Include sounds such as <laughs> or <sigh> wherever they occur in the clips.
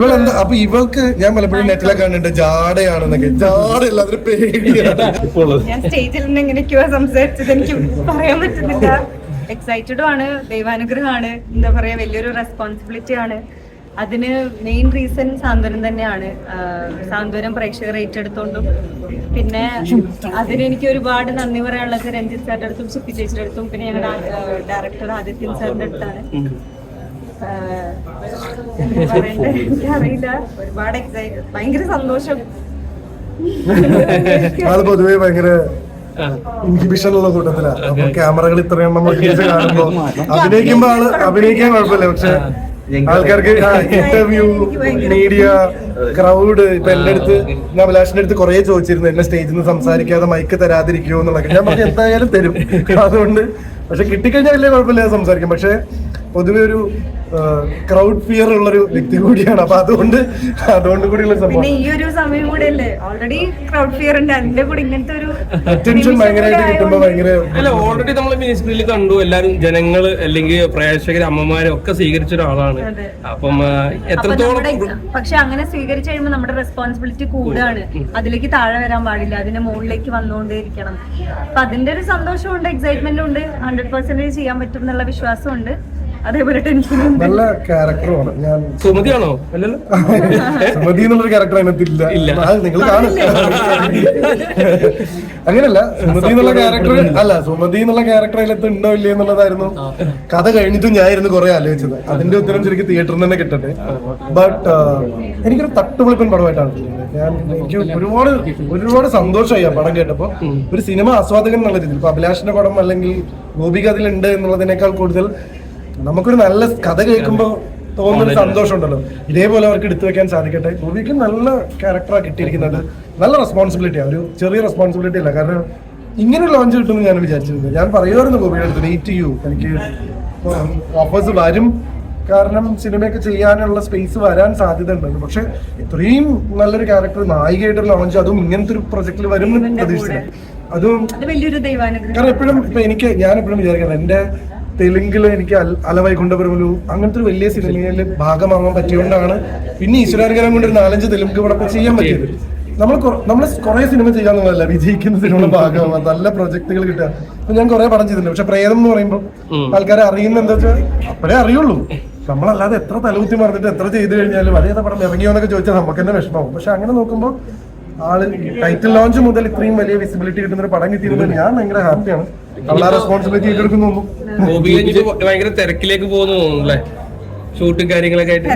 ഇവളെന്താ? അപ്പൊ ഇവൾക്ക് ഞാൻ പലപ്പോഴും നെറ്റിലൊക്കെ കണ്ടിട്ട് ജാടയാണെന്നൊക്കെ. ജാടയല്ല അതൊരു പേടിയാണ്. ഞാൻ സ്റ്റേജിൽ നിന്ന് എങ്ങനെയൊക്കെയോ സംസാരിച്ചത്. എനിക്ക് പറയാൻ പറ്റുന്നില്ല. എക്സൈറ്റഡും ആണ്. ദൈവാനുഗ്രഹമാണ്. എന്താ പറയാ വലിയൊരു റെസ്പോൺസിബിലിറ്റി ആണ്. അതിന് മെയിൻ റീസൺ സാന്ത്വനം തന്നെയാണ്. സാന്ത്വനം പ്രേക്ഷകർ ഏറ്റെടുത്തോണ്ടും. പിന്നെ അതിന് എനിക്ക് ഒരുപാട് നന്ദി പറയാനുള്ളത് രഞ്ജിത്ത് സാറിന്റെ അടുത്തും സുപ്പി ചേച്ചിയുടെ അടുത്തും. പിന്നെ ഞങ്ങളുടെ ഡയറക്ടർ ആദിത്യൻ സാറിന്റെ അടുത്താണ്? എനിക്കറിയില്ല. ഒരുപാട് എക്സൈറ്റ് ഭയങ്കര സന്തോഷം ആൾ പൊതുവെ ഭയങ്കര ഇൻഹിബിഷൻ ഉള്ള കൂട്ടത്തിലാ. അപ്പൊ ക്യാമറകൾ ഇത്രയും നമ്മൾ കാണുമ്പോ അഭിനയിക്കുമ്പോ ആൾ അഭിനയിക്കാൻ കുഴപ്പമില്ല. പക്ഷെ ആൾക്കാർക്ക് ഇന്റർവ്യൂ മീഡിയ ക്രൗഡ് ഇപ്പൊ എന്റെ അടുത്ത് ഞാൻ അഭിലാഷിന്റെ അടുത്ത് കുറെ ചോദിച്ചിരുന്നു എന്നെ സ്റ്റേജിൽ നിന്ന് സംസാരിക്കാതെ മൈക്ക് തരാതിരിക്കുമോ എന്നുള്ളത്? ഞാൻ പറഞ്ഞു എന്തായാലും തരും. <laughs> അതുകൊണ്ട് പക്ഷെ കിട്ടിക്കഴിഞ്ഞാൽ വലിയ കുഴപ്പമില്ല സംസാരിക്കും പക്ഷെ പൊതുവെ ഒരു ക്രൗഡ് ഫിയർ ഉള്ള ഒരു വ്യക്തി കൂടിയാണ്. അപ്പൊ അതുകൊണ്ട് അതുകൊണ്ട് കൂടിയുള്ള സംഭവം. പിന്നെ ഈ ഒരു സമയം കൂടെ അല്ലേ ഓൾറെഡി ക്രൗഡ് ഫിയർ ഉണ്ട്. അതിന്റെ കൂടെ ഇങ്ങനത്തെ ഒരു അറ്റൻഷൻ ഭയങ്കരമായിട്ട് കൂടെ കിട്ടുമ്പോ ഭയങ്കര അല്ല ഓൾറെഡി നമ്മൾ മിനിസ്ട്രിയിൽ കണ്ടു. എല്ലാരും ജനങ്ങൾ അല്ലെങ്കിൽ പ്രേക്ഷകർ അമ്മമാരും ഒക്കെ സ്വീകരിച്ച ഒരാളാണ്. അപ്പം എത്രത്തോളം പക്ഷെ അങ്ങനെ സ്വീകരിച്ചു കഴിയുമ്പോൾ നമ്മുടെ റെസ്പോൺസിബിലിറ്റി കൂടുകയാണ് അതിലേക്ക് താഴെ വരാൻ പാടില്ല. അതിന്റെ മുകളിലേക്ക് വന്നുകൊണ്ടേയിരിക്കണം. അപ്പൊ അതിന്റെ ഒരു സന്തോഷമുണ്ട് എക്സൈറ്റ്മെന്റ് ഉണ്ട്. ഹൺഡ്രഡ് പെർസെന്റേജ് ചെയ്യാൻ പറ്റും എന്നുള്ള വിശ്വാസമുണ്ട്. അതേപോലെ ടെൻഷനും ഉണ്ട്. നല്ല ക്യാരക്ടറുമാണ്. ഞാൻ സുമതിയാണോ? അല്ലല്ലോ. സുമതി എന്നുള്ളൊരു ക്യാരക്ടർ അതിനകത്തില്ല. ഇല്ല. നിങ്ങൾ കാണും. അങ്ങനല്ല സുമതി എന്നുള്ള ക്യാരക്ടർ അല്ല സുമതി എന്നുള്ള ക്യാരക്ടർ അതിനകത്ത് ഉണ്ടോ ഇല്ലേ എന്നുള്ളതായിരുന്നു. കഥ കഴിഞ്ഞിട്ടും ഞാനായിരുന്നു കുറെ ആലോചിച്ചത്. അതിന്റെ ഉത്തരം ശരിക്കും തിയേറ്ററിൽ തന്നെ കിട്ടട്ടെ. ബട്ട് എനിക്കൊരു തട്ടുപൊളിപ്പൻ പടമായിട്ടാണ് ഞാൻ എനിക്ക് ഒരുപാട് ഒരുപാട് സന്തോഷമായി ആ പടം കേട്ടപ്പോ. ഒരു സിനിമ ആസ്വാദകൻ എന്നുള്ള രീതിയിൽ. ഇപ്പൊ അഭിലാഷിന്റെ പടം അല്ലെങ്കിൽ ഗോപിക അതിലുണ്ട് എന്നുള്ളതിനേക്കാൾ കൂടുതൽ നമുക്കൊരു നല്ല കഥ കേൾക്കുമ്പോൾ തോന്നുന്ന സന്തോഷം ഉണ്ടല്ലോ ഇതേപോലെ അവർക്ക് എടുത്തു വെക്കാൻ സാധിക്കട്ടെ. മൂവിക്ക് നല്ല ക്യാരക്ടറാണ് കിട്ടിയിരിക്കുന്നത് നല്ല റെസ്പോൺസിബിലിറ്റിയാണ് ഒരു ചെറിയ റെസ്പോൺസിബിലിറ്റി അല്ല. കാരണം ഇങ്ങനെ ലോഞ്ച് കിട്ടുമെന്ന് ഞാൻ വിചാരിച്ചിരുന്നു. ഞാൻ പറയുമായിരുന്നു ഗോപിയുടെ അടുത്ത് വെയിറ്റ് ചെയ്യൂ എനിക്ക് ഓഫേഴ്സ് വരും. കാരണം സിനിമയൊക്കെ ചെയ്യാനുള്ള സ്പേസ് വരാൻ സാധ്യത ഉണ്ടായിരുന്നു പക്ഷെ ഇത്രയും നല്ലൊരു ക്യാരക്ടർ നായികയായിട്ട് ലോഞ്ച് അതും ഇങ്ങനത്തെ ഒരു പ്രൊജക്റ്റിൽ വരും പ്രതീക്ഷിച്ചില്ല. അതും കാരണം എപ്പോഴും ഇപ്പൊ എനിക്ക് ഞാൻ എപ്പോഴും വിചാരിക്കുന്നത് എന്റെ തെലുങ്കിൽ എനിക്ക് അലവൈകുണ്ട അലവൈകുണ്ഠപുരമലു അങ്ങനത്തെ ഒരു വലിയ സിനിമയിൽ ഭാഗമാകാൻ പറ്റിയോണ്ടാണ് പിന്നെ ഈശ്വരാനുഗ്രഹം കൊണ്ട് ഒരു നാലഞ്ച് തെലുങ്ക് പടം ചെയ്യാൻ പറ്റിയത്. നമ്മൾ നമ്മൾ കുറെ സിനിമ ചെയ്യാന്നുള്ളതല്ല വിജയിക്കുന്ന സിനിമ ഭാഗമാവാം നല്ല പ്രൊജക്ടുകൾ കിട്ടുക. അപ്പൊ ഞാൻ കുറെ പടം ചെയ്തിട്ടുണ്ട് പക്ഷെ പ്രേതം എന്ന് പറയുമ്പോൾ ആൾക്കാരെ അറിയുന്ന എന്താ വെച്ചാൽ അപ്പോഴേ അറിയുള്ളൂ. നമ്മളല്ലാതെ എത്ര തലകുത്തി മറന്നിട്ട് എത്ര ചെയ്തു കഴിഞ്ഞാലും അതേതാ പടം ഇറങ്ങിയോ എന്നൊക്കെ ചോദിച്ചാൽ നമുക്ക് തന്നെ വിഷമാവും പക്ഷെ അങ്ങനെ നോക്കുമ്പോൾ ആൾ ടൈറ്റിൽ ലോഞ്ച് മുതൽ ഇത്രയും വലിയ വിസിബിലിറ്റി കിട്ടുന്ന ഒരു പടം കിട്ടിയിരുന്നത് ഞാൻ ഭയങ്കര ഹാപ്പിയാണ് അവളാ റെസ്പോൺസിബിലിറ്റി ഏറ്റെടുക്കുന്നു ഭയങ്കര തിരക്കിലേക്ക് പോകുന്നു തോന്നുന്നു അല്ലേ? ഷൂട്ടും കാര്യങ്ങളൊക്കെ ആയിട്ട്.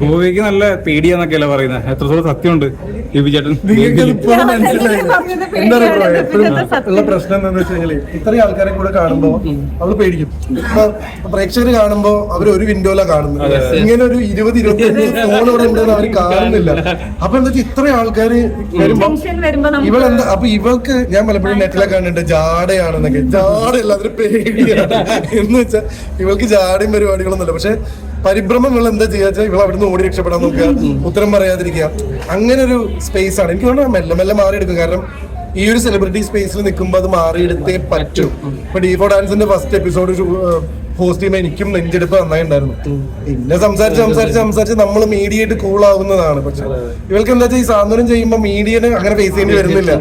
ഭൂമിക്ക് നല്ല പേടിയാന്നൊക്കെയല്ലേ പറയുന്നത് എത്രത്തോളം സത്യമുണ്ട് ബിബി ചേട്ടൻ എന്താ. ഉള്ള പ്രശ്നം എന്താണെന്ന് വെച്ച് കഴിഞ്ഞാൽ ഇത്രയും ആൾക്കാരെ കൂടെ കാണുമ്പോ അവൾ പേടിക്കും. പ്രേക്ഷകർ കാണുമ്പോ അവർ ഒരു വിൻഡോല കാണുന്നത്. ഇങ്ങനെ ഒരു ഇരുപത് ഇരുപത്തിയഞ്ച് ഫോൺ ഇവിടെ ഉണ്ടെന്ന് അവർ കാണുന്നില്ല. അപ്പൊ എന്താ വെച്ചാൽ ഇത്രയും ആൾക്കാര് വരുമ്പോ ടെൻഷൻ വരുമ്പോ ഇവളെന്താ അപ്പൊ ഇവൾക്ക് ഞാൻ പലപ്പോഴും നെറ്റിലൊക്കെ കണ്ടിട്ട് ജാടയാണെന്നൊക്കെ. ജാടയല്ല അതൊരു പേടിയാണ്. എന്ന് വെച്ചാൽ ഇവൾക്ക് ജാടയും പരിപാടികളൊന്നുമില്ല. പക്ഷെ പരിഭ്രമം എന്താ ചെയ്യാ വെച്ചാൽ ഇവൾ അവിടുന്ന് ഓടി രക്ഷപ്പെടാൻ നോക്കുക ഉത്തരം പറയാതിരിക്കുക. അങ്ങനെ ഒരു സ്പേസ് ആണ്. എനിക്ക് തോന്നുന്നു മെല്ലെ മെല്ലെ മാറിയെടുക്കും. കാരണം ഈ ഒരു സെലിബ്രിറ്റി സ്പേസിൽ നിൽക്കുമ്പോൾ അത് മാറിയെടുത്തേ പറ്റും. ഇപ്പൊ ഡീഫോ ഡാൻസിന്റെ ഫസ്റ്റ് എപ്പിസോഡ് ഹോസ്റ്റ് ചെയ്യുമ്പോൾ എനിക്കും നെഞ്ചെടുപ്പ് നന്നായി ഉണ്ടായിരുന്നു. പിന്നെ സംസാരിച്ച് സംസാരിച്ച് സംസാരിച്ച് നമ്മൾ മീഡിയയായിട്ട് കൂൾ ആവുന്നതാണ്. പക്ഷെ ഇവൾക്ക് എന്താ വെച്ചാൽ ഈ സാന്ത്വനം ചെയ്യുമ്പോൾ മീഡിയന് അങ്ങനെ ഫേസ് ചെയ്യേണ്ടി വരുന്നില്ല.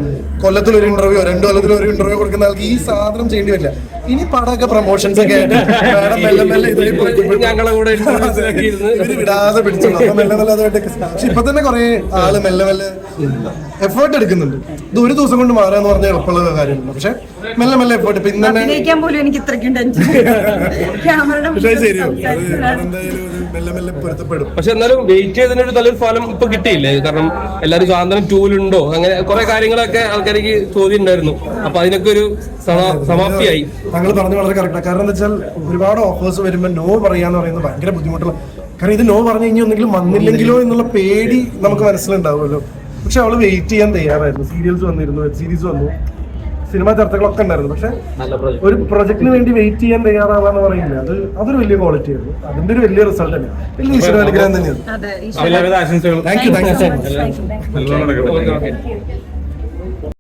കൊല്ലത്തിൽ ഒരു ഇന്റർവ്യൂ രണ്ടു കൊല്ലത്തിൽ ഒരു ഇന്റർവ്യൂ കൊടുക്കുന്ന ആൾക്ക് ഈ സാധനം ചെയ്യേണ്ടി വരില്ല. ഇനി പടമൊക്കെ പ്രൊമോഷൻസ് ഒക്കെ ആയിട്ട് മാഡം മെല്ലെ മെല്ലെ ഇതിലേക്ക് ഞങ്ങളെ കൂടെ <laughs> ഇവർ വിടാതെ പിടിച്ചു മെല്ലെ മെല്ലെ അതുമായിട്ടൊക്കെ പക്ഷെ ഇപ്പൊ തന്നെ കുറെ ആൾ മെല്ലെ മെല്ലെ എഫേർട്ട് എടുക്കുന്നുണ്ട്. ഇത് ഒരു ദിവസം കൊണ്ട് മാറാന്ന് പറഞ്ഞാൽ എളുപ്പമുള്ള കാര്യമുണ്ട് പക്ഷെ മെല്ലെ മെല്ലെ എഫേർട്ട് ഇപ്പൊ ഇന്ന് അഭിനയിക്കാൻ പോലും എനിക്ക് ഇത്രയ്ക്കും ടെൻഷൻ ക്യാമറയുടെ പക്ഷേ ശരിയോ അത് എന്തായാലും ഒരു മെല്ലെ മെല്ലെ പൊരുത്തപ്പെടും. പക്ഷെ എന്നാലും വെയിറ്റ് ചെയ്തതിന് ഒരു നല്ലൊരു ഫലം ഇപ്പൊ കിട്ടിയില്ലേ? കാരണം എല്ലാരും സ്വാതന്ത്ര്യം ടൂലുണ്ടോ അങ്ങനെ കുറെ കാര്യങ്ങളൊക്കെ ആൾക്കാർക്ക് ചോദ്യം ഉണ്ടായിരുന്നു അപ്പൊ അതിനൊക്കെ ഒരു സമ- സമാപ്തിയായി. താങ്കൾ പറഞ്ഞു വളരെ കറക്റ്റാണ് കാരണം എന്താ വെച്ചാൽ ഒരുപാട് ഓഫേഴ്സ് വരുമ്പോൾ നോ പറയാന്ന് പറയുന്നത് ഭയങ്കര ബുദ്ധിമുട്ടുള്ള കാരണം ഇത് നോ പറഞ്ഞു കഴിഞ്ഞാൽ ഒന്നെങ്കിലും വന്നില്ലെങ്കിലോ എന്നുള്ള പേടി നമുക്ക് മനസ്സിലുണ്ടാവുമല്ലോ. പക്ഷെ അവൾ വെയിറ്റ് ചെയ്യാൻ തയ്യാറായിരുന്നു. സീരിയൽസ് വന്നിരുന്നു വെബ് സീരീസ് വന്നു. സിനിമാ ചർച്ചകളൊക്കെ ഉണ്ടായിരുന്നു. പക്ഷെ ഒരു പ്രൊജക്ടിന് വേണ്ടി വെയിറ്റ് ചെയ്യാൻ തയ്യാറാവാന്ന് പറയില്ല അത് അതൊരു വലിയ ക്വാളിറ്റി ആയിരുന്നു. അതിന്റെ ഒരു വലിയ റിസൾട്ട് വലിയ ഈശ്വര അനുഗ്രഹം തന്നെയാണ്. അതെ എല്ലാവിധ ആശംസകളും. Thank you thank you